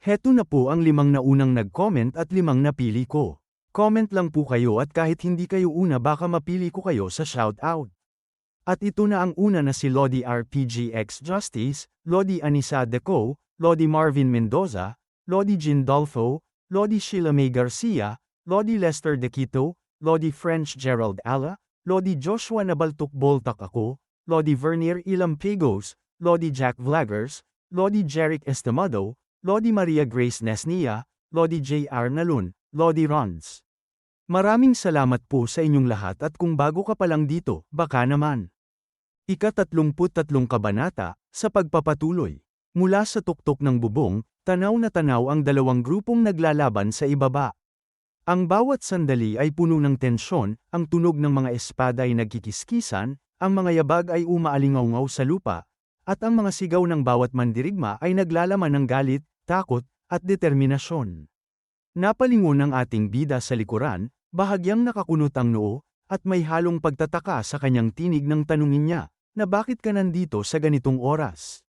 Heto na po ang limang na unang nag-comment at limang napili ko. Comment lang po kayo at kahit hindi kayo una baka mapili ko kayo sa shoutout. At ito na ang una na si Lodi RPGX Justice, Lodi Anisa Deco, Lodi Marvin Mendoza, Lodi Gindolfo, Lodi Sheila May Garcia, Lodi Lester Dequito, Lodi French Gerald Ala, Lodi Joshua Nabaltuk Boltak ako, Lodi Vernier Ilampigos, Lodi Jack Vloggers, Lodi Jeric Estamado, Lodi Maria Grace Nesnia, Lodi J.R. Nalun, Lodi Rons. Maraming salamat po sa inyong lahat at kung bago ka pa lang dito, baka naman. Ika-tatlumput-tatlong kabanata, sa pagpapatuloy. Mula sa tuktok ng bubong, tanaw na tanaw ang dalawang grupong naglalaban sa ibaba. Ang bawat sandali ay puno ng tensyon, ang tunog ng mga espada ay nagkikiskisan, ang mga yabag ay umaalingaw sa lupa, at ang mga sigaw ng bawat mandirigma ay naglalaman ng galit, takot, at determinasyon. Napalingon ang ating bida sa likuran, bahagyang nakakunot ang noo, at may halong pagtataka sa kanyang tinig ng tanungin niya, na bakit ka nandito sa ganitong oras?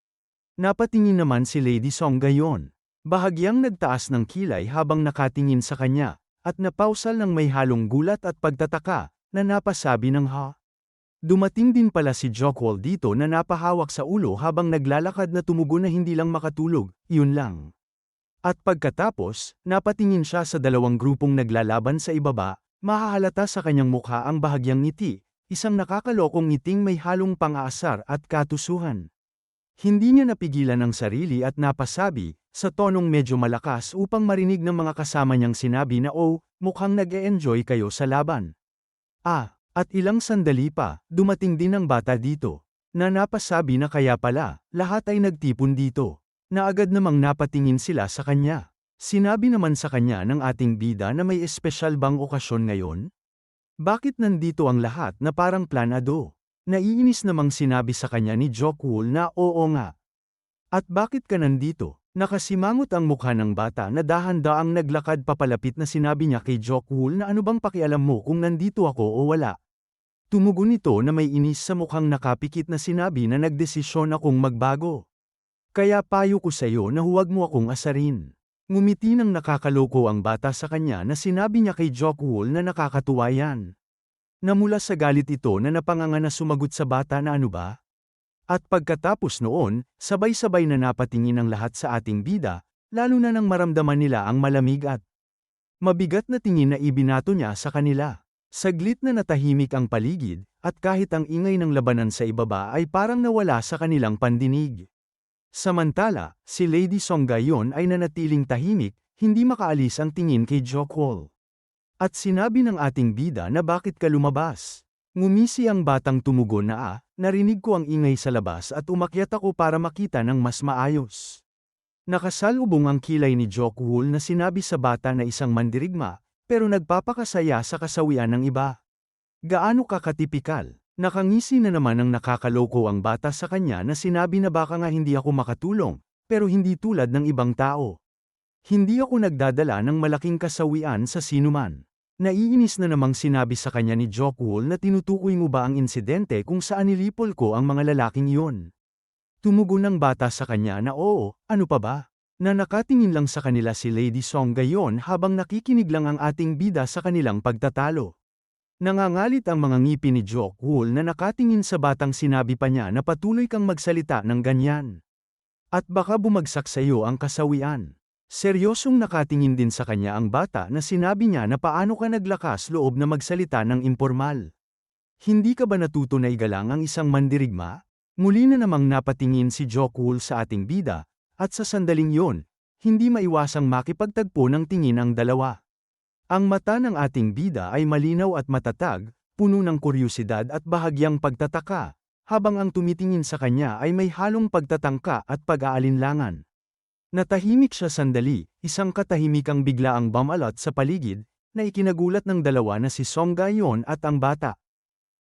Napatingin naman si Lady Song gayon. Bahagyang nagtaas ng kilay habang nakatingin sa kanya, at napausal ng may halong gulat at pagtataka, na napasabi ng ha. Dumating din pala si Jockwall dito na napahawak sa ulo habang naglalakad na tumugon na hindi lang makatulog, yun lang. At pagkatapos, napatingin siya sa dalawang grupong naglalaban sa ibaba, mahahalata sa kanyang mukha ang bahagyang ngiti, isang nakakalokong ngiting may halong pang-aasar at katusuhan. Hindi niya napigilan ang sarili at napasabi, sa tonong medyo malakas upang marinig ng mga kasama niyang sinabi na oh, mukhang nag-e-enjoy kayo sa laban. Ah, at ilang sandali pa, dumating din ang bata dito, na napasabi na kaya pala, lahat ay nagtipon dito na agad namang napatingin sila sa kanya. Sinabi naman sa kanya ng ating bida na may espesyal bang okasyon ngayon? Bakit nandito ang lahat na parang planado? Naiinis namang sinabi sa kanya ni Jokwool na oo nga. At bakit ka nandito? Nakasimangot ang mukha ng bata na dahan-daang naglakad papalapit na sinabi niya kay Jokwool na ano bang pakialam mo kung nandito ako o wala. Tumugon ito na may inis sa mukhang nakapikit na sinabi na nagdesisyon akong magbago. Kaya payo ko sa iyo na huwag mo akong asarin. Ngumiti ng nakakaloko ang bata sa kanya na sinabi niya kay Jockwall na nakakatuwa yan. Namula sa galit ito na napanganga na sumagot sa bata na ano ba? At pagkatapos noon, sabay-sabay na napatingin ang lahat sa ating bida, lalo na nang maramdaman nila ang malamig at mabigat na tingin na ibinato niya sa kanila. Saglit na natahimik ang paligid, at kahit ang ingay ng labanan sa ibaba ay parang nawala sa kanilang pandinig. Samantala, si Lady Song gayon ay nanatiling tahimik, hindi makaalis ang tingin kay Jokwol. At sinabi ng ating bida na bakit ka lumabas. Ngumisi ang batang tumugon na ah, narinig ko ang ingay sa labas at umakyat ako para makita ng mas maayos. Nakasalubong ang kilay ni Jokwol na sinabi sa bata na isang mandirigma, pero nagpapakasaya sa kasawian ng iba. Gaano ka katipikal? Nakangisi na naman ang nakakaloko ang bata sa kanya na sinabi na baka nga hindi ako makatulong, pero hindi tulad ng ibang tao. Hindi ako nagdadala ng malaking kasawian sa sinuman. Naiinis na namang sinabi sa kanya ni Jockwall na tinutukoy mo ba ang insidente kung saan nilipol ko ang mga lalaking iyon. Tumugon ng bata sa kanya na oo, ano pa ba? Na nakatingin lang sa kanila si Lady Song gayon habang nakikinig lang ang ating bida sa kanilang pagtatalo. Nangangalit ang mga ngipin ni Jock Wool na nakatingin sa batang sinabi pa niya na patuloy kang magsalita ng ganyan. At baka bumagsak sa iyo ang kasawian. Seryosong nakatingin din sa kanya ang bata na sinabi niya na paano ka naglakas loob na magsalita ng impormal. Hindi ka ba natuto na igalang ang isang mandirigma? Muli na namang napatingin si Jock Wool sa ating bida, at sa sandaling yon, hindi maiwasang makipagtagpo ng tingin ang dalawa. Ang mata ng ating bida ay malinaw at matatag, puno ng kuryosidad at bahagyang pagtataka, habang ang tumitingin sa kanya ay may halong pagtatangka at pag-aalinlangan. Natahimik siya sandali, isang katahimikang bigla ang bumalot sa paligid, na ikinagulat ng dalawa na si Song Gayon at ang bata.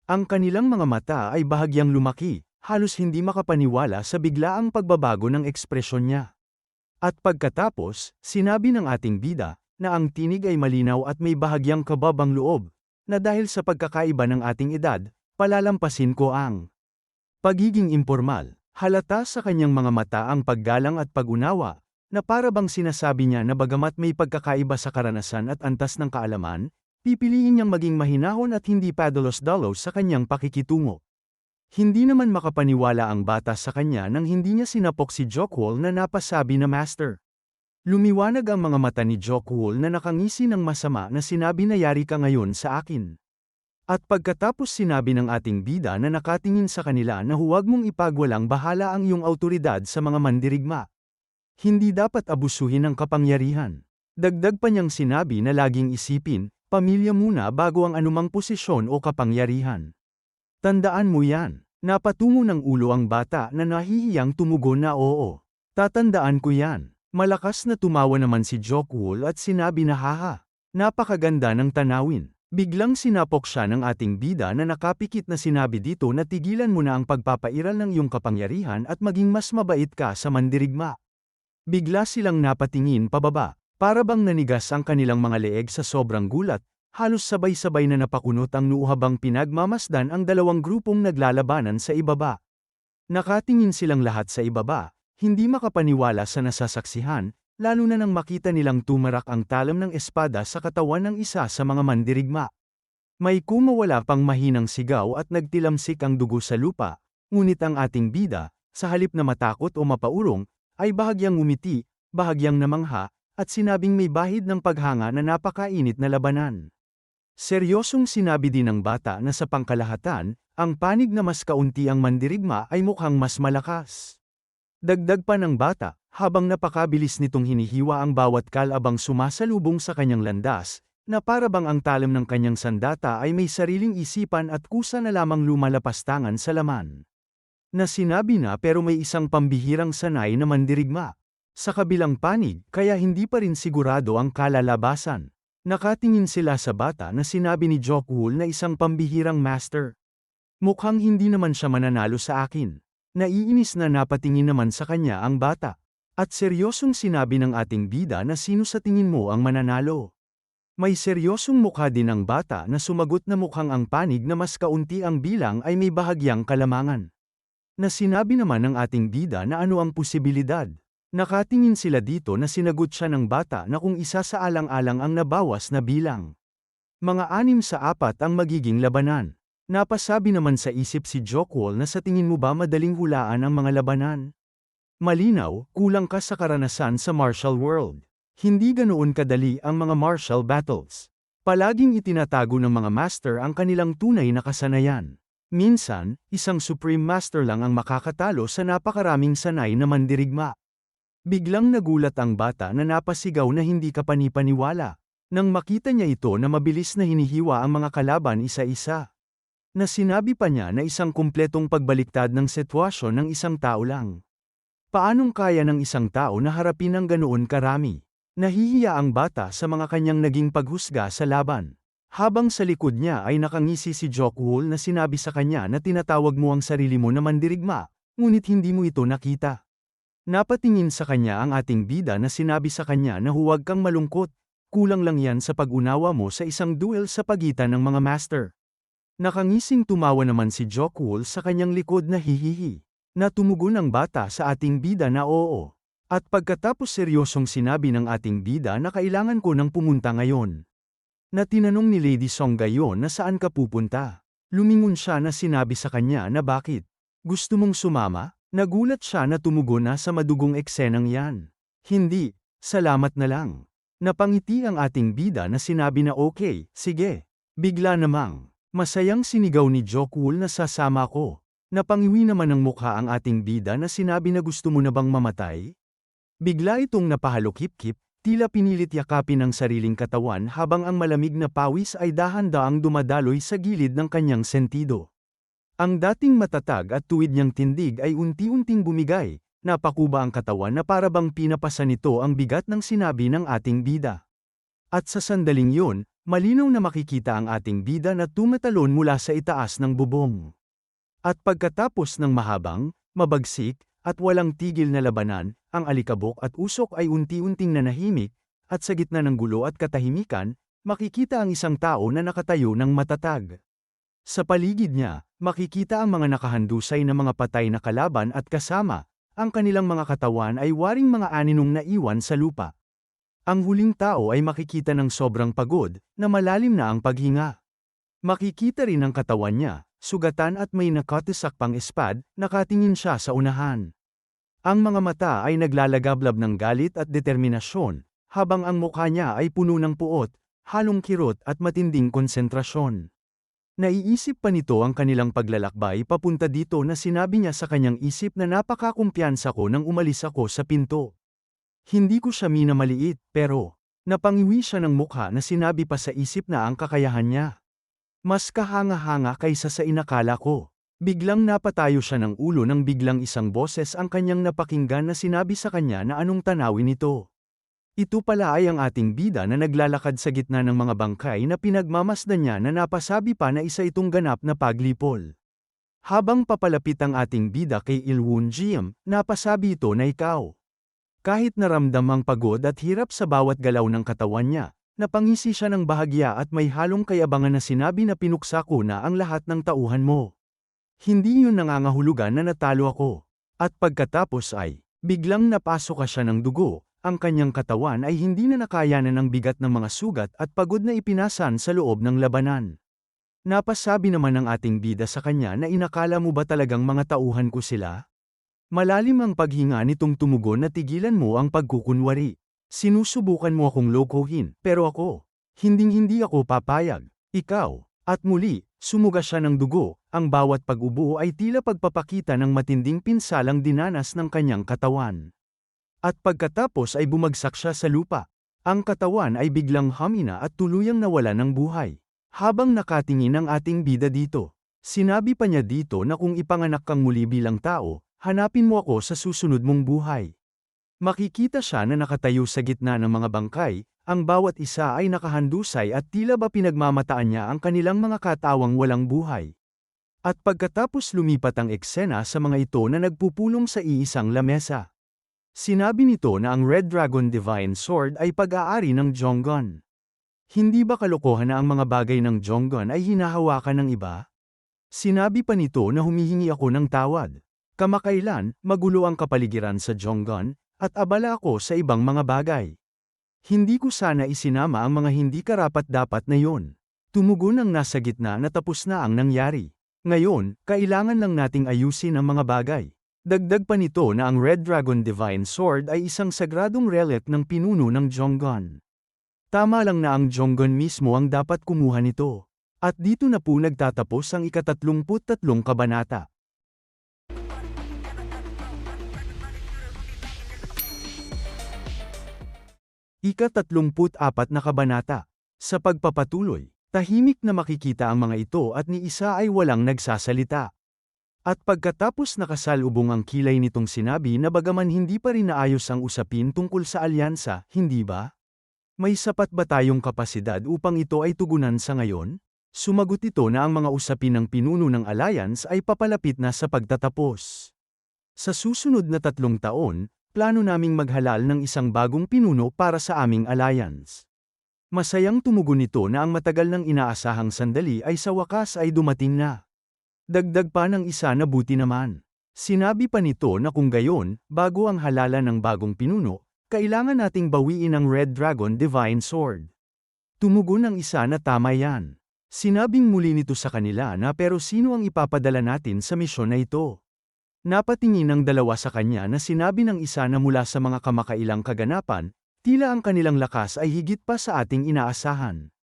Ang kanilang mga mata ay bahagyang lumaki, halos hindi makapaniwala sa biglaang pagbabago ng ekspresyon niya. At pagkatapos, sinabi ng ating bida, na ang tinig ay malinaw at may bahagyang kababang loob, na dahil sa pagkakaiba ng ating edad, palalampasin ko ang pagiging impormal. Halata sa kanyang mga mata ang paggalang at pagunawa, na para bang sinasabi niya na bagamat may pagkakaiba sa karanasan at antas ng kaalaman, pipiliin niyang maging mahinahon at hindi padalos-dalos sa kanyang pakikitungo. Hindi naman makapaniwala ang bata sa kanya nang hindi niya sinapok si Jokwol na napasabi na master. Lumiwanag ang mga mata ni Jokwol na nakangisi ng masama na sinabi na yari ka ngayon sa akin. At pagkatapos sinabi ng ating bida na nakatingin sa kanila na huwag mong ipagwalang bahala ang iyong autoridad sa mga mandirigma. Hindi dapat abusuhin ang kapangyarihan. Dagdag pa niyang sinabi na laging isipin, pamilya muna bago ang anumang posisyon o kapangyarihan. Tandaan mo yan. Napatungo ng ulo ang bata na nahihiyang tumugon na oo. Tatandaan ko yan. Malakas na tumawa naman si Jokwol at sinabi na haha. Napakaganda ng tanawin. Biglang sinapok siya ng ating bida na nakapikit na sinabi dito na tigilan mo na ang pagpapairal ng iyong kapangyarihan at maging mas mabait ka sa mandirigma. Bigla silang napatingin pababa, para bang nanigas ang kanilang mga leeg sa sobrang gulat, halos sabay-sabay na napakunot ang noo habang pinagmamasdan ang dalawang grupong naglalabanan sa ibaba. Nakatingin silang lahat sa ibaba, hindi makapaniwala sa nasasaksihan, lalo na nang makita nilang tumarak ang talam ng espada sa katawan ng isa sa mga mandirigma. May kumawala pang mahinang sigaw at nagtilamsik ang dugo sa lupa, ngunit ang ating bida, sa halip na matakot o mapaurong, ay bahagyang umiti, bahagyang namangha, at sinabing may bahid ng paghanga na napakainit na labanan. Seryosong sinabi din ng bata na sa pangkalahatan, ang panig na mas kaunti ang mandirigma ay mukhang mas malakas. Dagdag pa ng bata, habang napakabilis nitong hinihiwa ang bawat kalabang sumasalubong sa kanyang landas, na para bang ang talam ng kanyang sandata ay may sariling isipan at kusa na lamang lumalapastangan sa laman. Na sinabi na pero may isang pambihirang sanay na mandirigma. Sa kabilang panig, kaya hindi pa rin sigurado ang kalalabasan. Nakatingin sila sa bata na sinabi ni Jokwul na isang pambihirang master. Mukhang hindi naman siya mananalo sa akin. Naiinis na napatingin naman sa kanya ang bata. At seryosong sinabi ng ating bida na sino sa tingin mo ang mananalo. May seryosong mukha din ang bata na sumagot na mukhang ang panig na mas kaunti ang bilang ay may bahagyang kalamangan. Na sinabi naman ng ating bida na ano ang posibilidad. Nakatingin sila dito na sinagot siya ng bata na kung isa sa alang-alang ang nabawas na bilang. Mga anim sa apat ang magiging labanan. Napasabi naman sa isip si Jokwol na sa tingin mo ba madaling hulaan ang mga labanan? Malinaw, kulang ka sa karanasan sa martial world. Hindi ganoon kadali ang mga martial battles. Palaging itinatago ng mga master ang kanilang tunay na kasanayan. Minsan, isang supreme master lang ang makakatalo sa napakaraming sanay na mandirigma. Biglang nagulat ang bata na napasigaw na hindi ka panipaniwala. Nang makita niya ito na mabilis na hinihiwa ang mga kalaban isa-isa. Na sinabi pa niya na isang kumpletong pagbaliktad ng sitwasyon ng isang tao lang. Paanong kaya ng isang tao na harapin ang ganoon karami? Nahihiya ang bata sa mga kanyang naging paghusga sa laban. Habang sa likod niya ay nakangisi si Jokwol na sinabi sa kanya na tinatawag mo ang sarili mo na mandirigma, ngunit hindi mo ito nakita. Napatingin sa kanya ang ating bida na sinabi sa kanya na huwag kang malungkot, kulang lang yan sa pag-unawa mo sa isang duel sa pagitan ng mga master. Nakangising tumawa naman si Jokwol sa kanyang likod na hihihi. Na tumugon ang bata sa ating bida na oo. At pagkatapos seryosong sinabi ng ating bida na kailangan ko nang pumunta ngayon. Na tinanong ni Lady Song gayon na saan ka pupunta. Lumingon siya na sinabi sa kanya na bakit. Gusto mong sumama? Nagulat siya na tumugon na sa madugong eksenang yan. Hindi, salamat na lang. Napangiti ang ating bida na sinabi na okay, sige. Bigla namang, Masayang sinigaw ni Jokwul na sasama ko. Napangiwi naman ng mukha ang ating bida na sinabi na gusto mo na bang mamatay? Bigla itong napahalokip-kip, tila pinilit yakapin ang sariling katawan habang ang malamig na pawis ay dahan-daang dumadaloy sa gilid ng kanyang sentido. Ang dating matatag at tuwid niyang tindig ay unti-unting bumigay, napakuba ang katawan na parabang pinapasa nito ang bigat ng sinabi ng ating bida. At sa sandaling yun, Malinaw na makikita ang ating bida na tumatalon mula sa itaas ng bubong. At pagkatapos ng mahabang, mabagsik, at walang tigil na labanan, ang alikabok at usok ay unti-unting nanahimik, at sa gitna ng gulo at katahimikan, makikita ang isang tao na nakatayo ng matatag. Sa paligid niya, makikita ang mga nakahandusay na mga patay na kalaban at kasama, ang kanilang mga katawan ay waring mga aninong naiwan sa lupa. Ang huling tao ay makikita ng sobrang pagod, na malalim na ang paghinga. Makikita rin ang katawan niya, sugatan at may nakatisak pang espad, nakatingin siya sa unahan. Ang mga mata ay naglalagablab ng galit at determinasyon, habang ang mukha niya ay puno ng puot, halong kirot at matinding konsentrasyon. Naiisip pa nito ang kanilang paglalakbay papunta dito na sinabi niya sa kanyang isip na napakakumpiyansa ko nang umalis ako sa pinto. Hindi ko siya minamaliit, pero, napangiwi siya ng mukha na sinabi pa sa isip na ang kakayahan niya. Mas kahanga-hanga kaysa sa inakala ko. Biglang napatayo siya ng ulo nang biglang isang boses ang kanyang napakinggan na sinabi sa kanya na anong tanawin ito. Ito pala ay ang ating bida na naglalakad sa gitna ng mga bangkay na pinagmamasdan niya na napasabi pa na isa itong ganap na paglipol. Habang papalapit ang ating bida kay Ilwun Jiem, napasabi ito na ikaw. Kahit naramdam ang pagod at hirap sa bawat galaw ng katawan niya, napangisi siya ng bahagya at may halong kayabangan na sinabi na pinuksa ko na ang lahat ng tauhan mo. Hindi yun nangangahulugan na natalo ako. At pagkatapos ay, biglang napasok ka siya ng dugo, ang kanyang katawan ay hindi na nakayanan ng bigat ng mga sugat at pagod na ipinasan sa loob ng labanan. Napasabi naman ng ating bida sa kanya na inakala mo ba talagang mga tauhan ko sila? Malalim ang paghinga nitong tumugon na tigilan mo ang pagkukunwari. Sinusubukan mo akong lokohin, pero ako, hinding-hindi ako papayag. Ikaw, at muli, sumuga siya ng dugo, ang bawat pag-ubo ay tila pagpapakita ng matinding pinsalang dinanas ng kanyang katawan. At pagkatapos ay bumagsak siya sa lupa. Ang katawan ay biglang hamina at tuluyang nawala ng buhay. Habang nakatingin ang ating bida dito, sinabi pa niya dito na kung ipanganak kang muli bilang tao, hanapin mo ako sa susunod mong buhay. Makikita siya na nakatayo sa gitna ng mga bangkay, ang bawat isa ay nakahandusay at tila ba pinagmamataan niya ang kanilang mga katawang walang buhay. At pagkatapos lumipat ang eksena sa mga ito na nagpupulong sa iisang lamesa. Sinabi nito na ang Red Dragon Divine Sword ay pag-aari ng Jonggon. Hindi ba kalokohan na ang mga bagay ng Jonggon ay hinahawakan ng iba? Sinabi pa nito na humihingi ako ng tawad. Kamakailan, magulo ang kapaligiran sa Jonggon, at abala ako sa ibang mga bagay. Hindi ko sana isinama ang mga hindi karapat-dapat na yon. Tumugon ang nasa gitna na tapos na ang nangyari. Ngayon, kailangan lang nating ayusin ang mga bagay. Dagdag pa nito na ang Red Dragon Divine Sword ay isang sagradong relic ng pinuno ng Jonggon. Tama lang na ang Jonggon mismo ang dapat kumuha nito. At dito na po nagtatapos ang ikatatlumput-tatlong kabanata. Ika-34 na kabanata. Sa pagpapatuloy, tahimik na makikita ang mga ito at ni isa ay walang nagsasalita. At pagkatapos nakasalubong ang kilay nitong sinabi na bagaman hindi pa rin naayos ang usapin tungkol sa alyansa, hindi ba? May sapat ba tayong kapasidad upang ito ay tugunan sa ngayon? Sumagot ito na ang mga usapin ng pinuno ng alliance ay papalapit na sa pagtatapos. Sa susunod na tatlong taon, plano naming maghalal ng isang bagong pinuno para sa aming alliance. Masayang tumugon nito na ang matagal ng inaasahang sandali ay sa wakas ay dumating na. Dagdag pa ng isa na buti naman. Sinabi pa nito na kung gayon, bago ang halalan ng bagong pinuno, kailangan nating bawiin ang Red Dragon Divine Sword. Tumugon ang isa na tama yan. Sinabing muli nito sa kanila na pero sino ang ipapadala natin sa misyon na ito? Napatingin ng dalawa sa kanya na sinabi ng isa na mula sa mga kamakailang kaganapan, tila ang kanilang lakas ay higit pa sa ating inaasahan.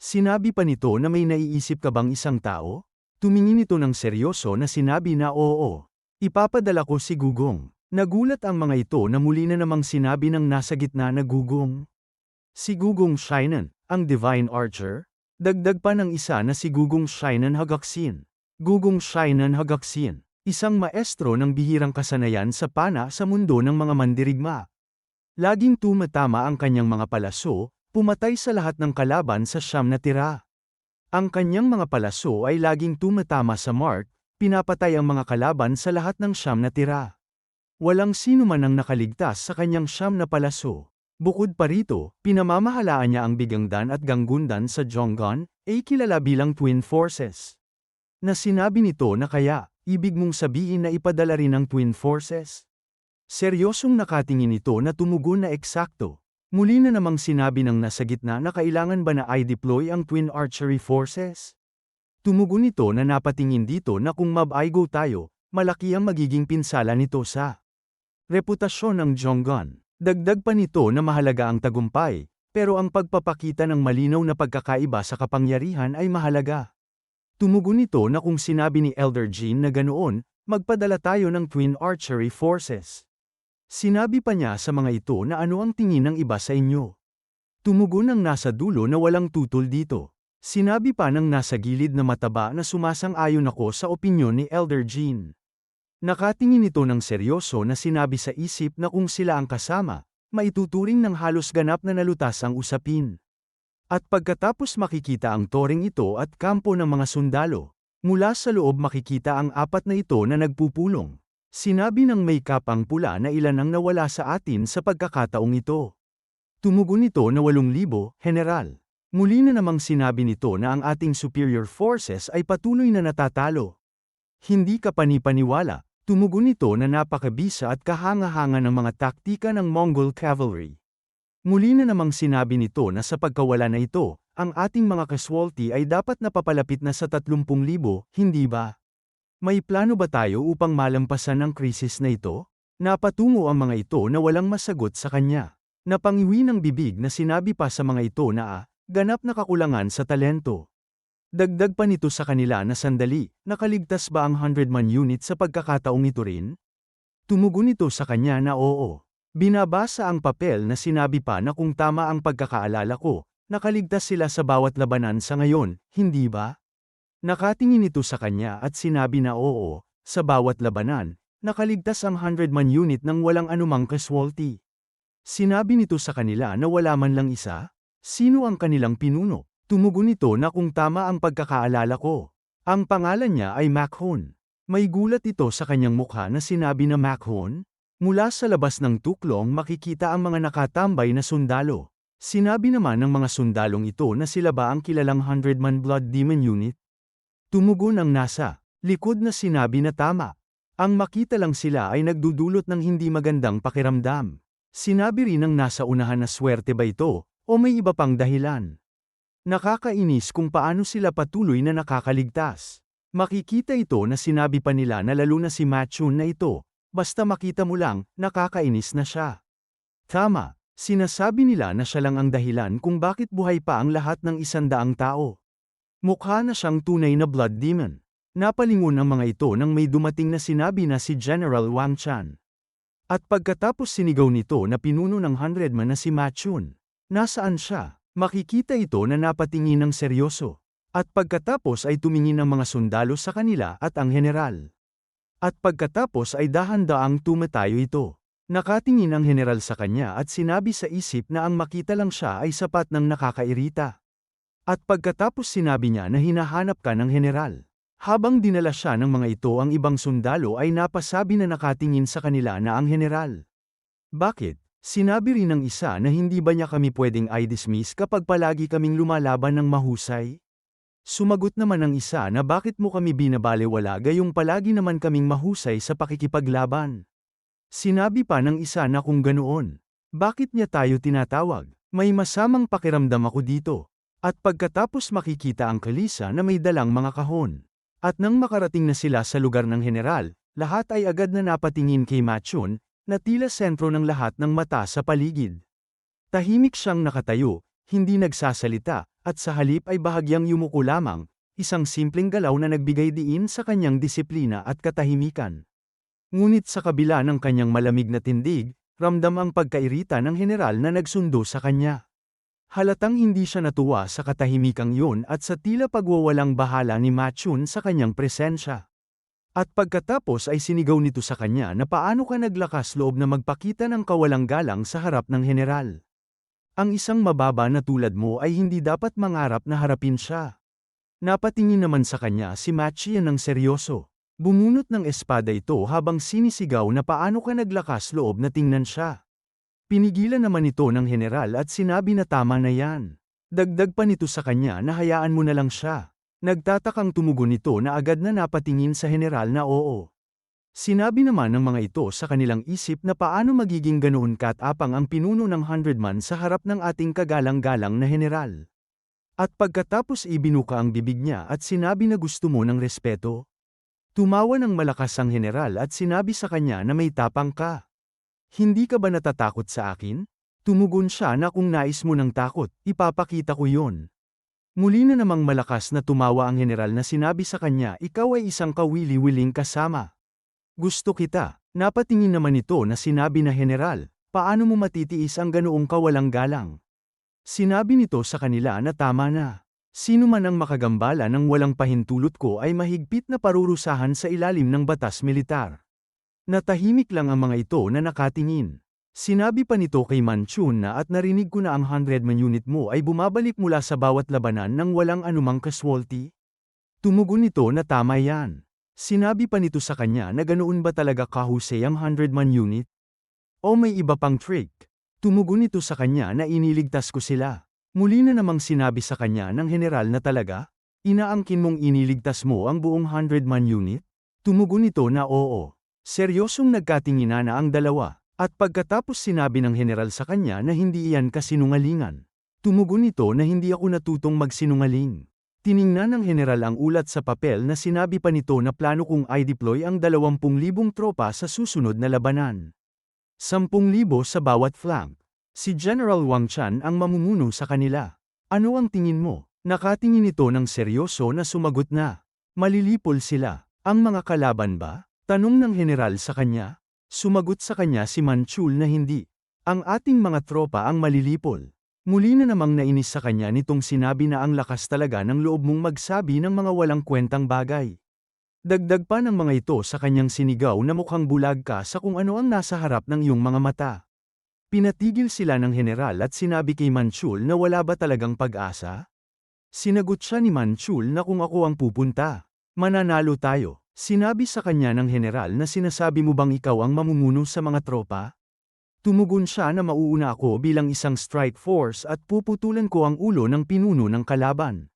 Sinabi pa nito na may naiisip ka bang isang tao? Tumingin ito ng seryoso na sinabi na oo. Ipapadala ko si Gugong. Nagulat ang mga ito na muli na namang sinabi ng nasa gitna na Gugong. Si Gugong Shinan, ang Divine Archer? Dagdag pa ng isa na si Gugong Shinan Hagaksin. Gugong Shinan Hagaksin, isang maestro ng bihirang kasanayan sa pana sa mundo ng mga mandirigma. Laging tumatama ang kanyang mga palaso, pumatay sa lahat ng kalaban sa siyam na tira. Ang kanyang mga palaso ay laging tumatama sa mark, pinapatay ang mga kalaban sa lahat ng siyam na tira. Walang sino man ang nakaligtas sa kanyang siyam na palaso. Bukod pa rito, pinamamahalaan niya ang Bigangdan at Ganggundan sa Jonggon, ay kilala bilang Twin Forces. Na sinabi nito na kaya, ibig mong sabihin na ipadala rin ang Twin Forces? Seryosong nakatingin ito na tumugon na eksakto. Muli na namang sinabi ng nasa gitna na kailangan ba na i-deploy ang Twin Archery Forces? Tumugon ito na napatingin dito na kung mab-I-go tayo, malaki ang magiging pinsala nito sa reputasyon ng Jonggon. Dagdag pa nito na mahalaga ang tagumpay, pero ang pagpapakita ng malinaw na pagkakaiba sa kapangyarihan ay mahalaga. Tumugon ito na kung sinabi ni Elder Jean na ganoon, magpadala tayo ng Twin Archery Forces. Sinabi pa niya sa mga ito na ano ang tingin ng iba sa inyo. Tumugon ang nasa dulo na walang tutol dito. Sinabi pa ng nasa gilid na mataba na sumasang-ayon ako sa opinyon ni Elder Jean. Nakatingin ito ng seryoso na sinabi sa isip na kung sila ang kasama, maituturing ng halos ganap na nalutas ang usapin. At pagkatapos makikita ang toring ito at kampo ng mga sundalo, mula sa loob makikita ang apat na ito na nagpupulong. Sinabi ng may kapang pula na ilan ang nawala sa atin sa pagkakataong ito. Tumugon nito na 8,000, General. Muli na namang sinabi nito na ang ating superior forces ay patuloy na natatalo. Hindi ka panipaniwala, tumugon nito na napakabisa at kahanga-hanga ng mga taktika ng Mongol cavalry. Muli na namang sinabi nito na sa pagkawala na ito, ang ating mga casualty ay dapat napapalapit na sa 30,000, hindi ba? May plano ba tayo upang malampasan ang krisis na ito? Napatungo ang mga ito na walang masagot sa kanya. Napangiwi ng bibig na sinabi pa sa mga ito na ah, ganap na kakulangan sa talento. Dagdag pa nito sa kanila na sandali, nakaligtas ba ang 100-man unit sa pagkakataong ito rin? Tumugon ito sa kanya na oo. Binabasa ang papel na sinabi pa na kung tama ang pagkakaalala ko, nakaligtas sila sa bawat labanan sa ngayon, hindi ba? Nakatingin ito sa kanya at sinabi na oo, sa bawat labanan, nakaligtas ang 100-man unit ng walang anumang casualty. Sinabi nito sa kanila na wala man lang isa? Sino ang kanilang pinuno? Tumugon ito na kung tama ang pagkakaalala ko. Ang pangalan niya ay Makhon. May gulat ito sa kanyang mukha na sinabi na Makhon? Mula sa labas ng tuklong makikita ang mga nakatambay na sundalo. Sinabi naman ng mga sundalong ito na sila ba ang kilalang 100-man Blood Demon Unit? Tumugon ang nasa likod na sinabi na tama. Ang makita lang sila ay nagdudulot ng hindi magandang pakiramdam. Sinabi rin ng nasa unahan na swerte ba ito, o may iba pang dahilan. Nakakainis kung paano sila patuloy na nakakaligtas. Makikita ito na sinabi pa nila na lalo na si Machun na ito, basta makita mo lang, nakakainis na siya. Tama, sinasabi nila na siya lang ang dahilan kung bakit buhay pa ang lahat ng isandaang tao. Mukha na siyang tunay na blood demon. Napalingon ang mga ito nang may dumating na sinabi na si General Wang Chan. At pagkatapos sinigaw nito na pinuno ng 100 man na si Ma Chun. Nasaan siya? Makikita ito na napatingin ng seryoso. At pagkatapos ay tumingin ang mga sundalo sa kanila at ang general. At pagkatapos ay dahan-daang tumatayo ito. Nakatingin ang general sa kanya at sinabi sa isip na ang makita lang siya ay sapat ng nakakairita. At pagkatapos sinabi niya na hinahanap ka ng general. Habang dinala siya ng mga ito ang ibang sundalo ay napasabi na nakatingin sa kanila na ang general. Bakit? Sinabi rin ng isa na hindi ba niya kami pwedeng i-dismiss kapag palagi kaming lumalaban ng mahusay? Sumagot naman ng isa na bakit mo kami binabalewala gayong palagi naman kaming mahusay sa pakikipaglaban. Sinabi pa ng isa na kung ganoon. Bakit niya tayo tinatawag? May masamang pakiramdam ako dito. At pagkatapos makikita ang kalisa na may dalang mga kahon. At nang makarating na sila sa lugar ng general, lahat ay agad na napatingin kay Machon, na tila sentro ng lahat ng mata sa paligid. Tahimik siyang nakatayo, hindi nagsasalita, at sa halip ay bahagyang yumuko lamang, isang simpleng galaw na nagbigay diin sa kanyang disiplina at katahimikan. Ngunit sa kabila ng kanyang malamig na tindig, ramdam ang pagkairita ng general na nagsundo sa kanya. Halatang hindi siya natuwa sa katahimikang yun at sa tila pagwawalang bahala ni Machun sa kanyang presensya. At pagkatapos ay sinigaw nito sa kanya na paano ka naglakas loob na magpakita ng kawalang galang sa harap ng general. Ang isang mababa na tulad mo ay hindi dapat mangarap na harapin siya. Napatingin naman sa kanya si Machian ng seryoso. Bumunot ng espada ito habang sinisigaw na paano ka naglakas loob na tingnan siya. Pinigilan naman ito ng general at sinabi na tama na yan. Dagdag pa nito sa kanya na hayaan mo na lang siya. Nagtatakang tumugon nito na agad na napatingin sa general na oo. Sinabi naman ng mga ito sa kanilang isip na paano magiging ganoon katapang ang pinuno ng hundredman sa harap ng ating kagalang-galang na general. At pagkatapos ibinuka ang bibig niya at sinabi na gusto mo ng respeto. Tumawa ng malakas ang general at sinabi sa kanya na may tapang ka. Hindi ka ba natatakot sa akin? Tumugon siya na kung nais mo ng takot, ipapakita ko yon. Muli na namang malakas na tumawa ang general na sinabi sa kanya ikaw ay isang kawili-wiling kasama. Gusto kita, napatingin naman ito na sinabi na general, paano mo matitiis ang ganoong kawalang galang? Sinabi nito sa kanila na tama na. Sino man ang makagambala ng walang pahintulot ko ay mahigpit na parurusahan sa ilalim ng batas militar. Natahimik lang ang mga ito na nakatingin. Sinabi pa nito kay Manchun na at narinig ko na ang 100 man unit mo ay bumabalik mula sa bawat labanan ng walang anumang casualty. Tumugon nito na tama yan. Sinabi pa nito sa kanya na ganoon ba talaga kahusay ang 100 man unit? O may iba pang trick? Tumugon nito sa kanya na iniligtas ko sila. Muli na namang sinabi sa kanya ng general na talaga, inaangkin mong iniligtas mo ang buong 100-man unit? Tumugon ito na oo. Seryosong nagkatingina na ang dalawa, at pagkatapos sinabi ng general sa kanya na hindi iyan kasinungalingan. Tumugon ito na hindi ako natutong magsinungaling. Tiningnan ng general ang ulat sa papel na sinabi pa nito na plano kong i-deploy ang 20,000 tropa sa susunod na labanan. 10,000 sa bawat flank. Si General Wang Chan ang mamumuno sa kanila. Ano ang tingin mo? Nakatingin ito ng seryoso na sumagot na. Malilipol sila. Ang mga kalaban ba? Tanong ng general sa kanya. Sumagot sa kanya si Manchul na hindi. Ang ating mga tropa ang malilipol. Muli na namang nainis sa kanya nitong sinabi na ang lakas talaga ng loob mong magsabi ng mga walang kwentang bagay. Dagdag pa ng mga ito sa kanyang sinigaw na mukhang bulag ka sa kung ano ang nasa harap ng iyong mga mata. Pinatigil sila ng general at sinabi kay Manchul na wala ba talagang pag-asa? Sinagot siya ni Manchul na kung ako ang pupunta, mananalo tayo. Sinabi sa kanya ng general na sinasabi mo bang ikaw ang mamumuno sa mga tropa? Tumugon siya na mauuna ako bilang isang strike force at puputulan ko ang ulo ng pinuno ng kalaban.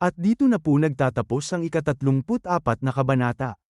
At dito na po nagtatapos ang ikatatlumput apat na kabanata.